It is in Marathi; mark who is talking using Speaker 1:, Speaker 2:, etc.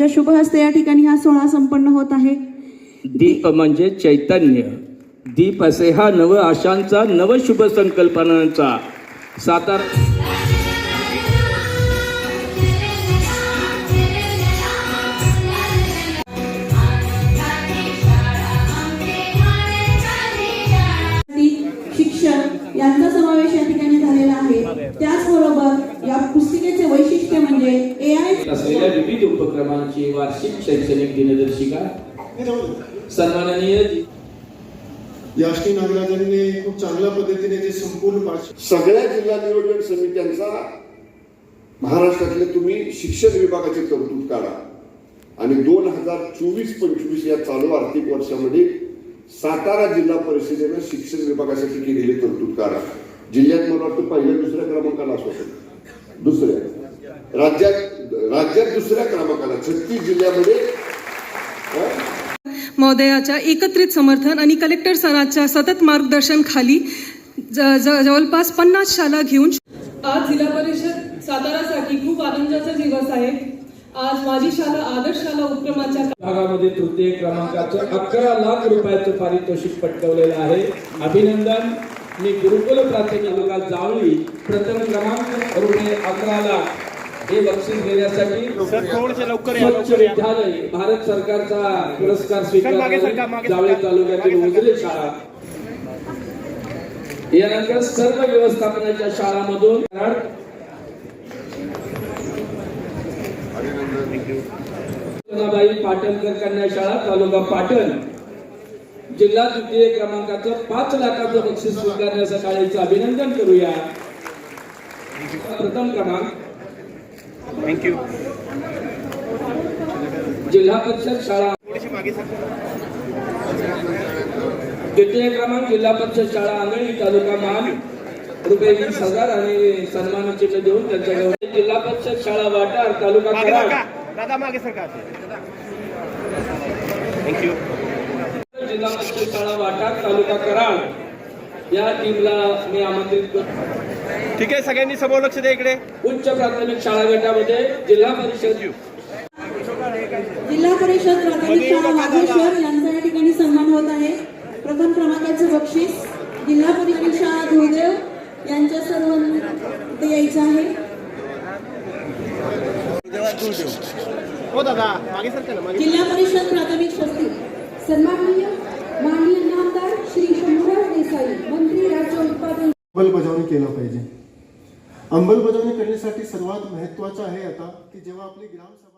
Speaker 1: यांच्या शुभ हस्ते या ठिकाणी हा सोहळा संपन्न होत आहे.
Speaker 2: दीप म्हणजे चैतन्य. दीप असे हा नव आशांचा नव शुभ संकल्पनांचा सातारा
Speaker 1: शिक्षण यांचा समावेश या ठिकाणी झालेला आहे. त्याचबरोबर या पुस्तिकेचे वैशिष्ट्य म्हणजे
Speaker 2: असलेल्या विविध उपक्रमांची वार्षिक शैक्षणिक दिनदर्शिका. सन्माननीय
Speaker 3: याष्टी नागराजांनी खूप चांगल्या पद्धतीने ते संपूर्ण
Speaker 4: सगळ्या जिल्हा नियोजन समित्यांचा महाराष्ट्रातले तुम्ही शिक्षण विभागाचे तरतूद काढा. आणि दोन हजार चोवीस पंचवीस या चालू आर्थिक वर्षामध्ये सातारा जिल्हा परिषदेनं शिक्षण विभागासाठी केलेली तरतूद काढा. जिल्ह्यात मला वाटतं पहिल्या दुसऱ्या क्रमांकाला असतो दुसऱ्या. राज्यात राज्यात दुसऱ्या क्रमांकाला छत्तीस जिल्ह्यामध्ये
Speaker 5: महोदयाच्या एकत्रित समर्थन आणि कलेक्टर सरांच्या सतत मार्गदर्शन खाली जवळपास पन्नास शाळा घेऊन
Speaker 6: आज जिल्हा परिषद सातारासाठी खूप आनंदाचा दिवस आहे. आज माझी शाळा आदर्श शाळा उपक्रमाच्या
Speaker 2: भागामध्ये तृतीय क्रमांकाचं अकरा लाख रुपयाचं पारितोषिक पटकवलेलं आहे. अभिनंदन. मी गुरुकुल प्राथमिक तालुका जावळी प्रथम क्रमांक रुपये अकरा लाख. हे बक्षीस देण्यासाठी स्वच्छ विद्यालय भारत सरकारचा पुरस्कार स्वीकारणारी जावळी तालुक्यातील उजरे शाळा. यानंतर सर्व व्यवस्थापनाच्या शाळांमधून पाटणकर कन्या शाळा तालुका पाटण. जिल्हा द्वितीय क्रमांकाचं पाच लाखाचं बक्षीस स्वीकारण्याचं शाळेचं अभिनंदन करूया. प्रथम क्रमांक. थँक्यू जिल्हा परिषद शाळा. द्वितीय क्रमांक जिल्हा परिषद शाळा आंगणी तालुका मान रुपये वीस हजार आणि सन्मान चिन्ह देऊन त्यांच्याकडे जिल्हा परिषद शाळा वाटार तालुका कराड.
Speaker 7: दादा मागे सरकार
Speaker 2: जिल्हा परिषद शाळा वाटार तालुका कराड. या टीमला मी आमंत्रित करतो.
Speaker 7: ठीक आहे सगळ्यांनी समोर लक्ष द्या इकडे.
Speaker 2: उच्च प्राथमिक शाळा गटामध्ये जिल्हा परिषद.
Speaker 1: जिल्हा परिषद प्राथमिक शाळा माधेश्वर यांचा या ठिकाणी सन्मान होत आहे. प्रथम क्रमांकाचे बक्षीस जिल्हा परिषद शाळा धुळदेव यांच्या सर्व यायचं आहे.
Speaker 7: हो
Speaker 1: जिल्हा परिषद प्राथमिक स्वस्तिक
Speaker 8: सन्माननीय माननीय नामदार श्री शंभूराज देसाई मंत्री राज्य उत्पादन
Speaker 3: अंमलबजावणी केलं पाहिजे. अंमलबजावणी करण्यासाठी सर्वात महत्वाचं आहे आता की जेव्हा आपली ग्रामसभा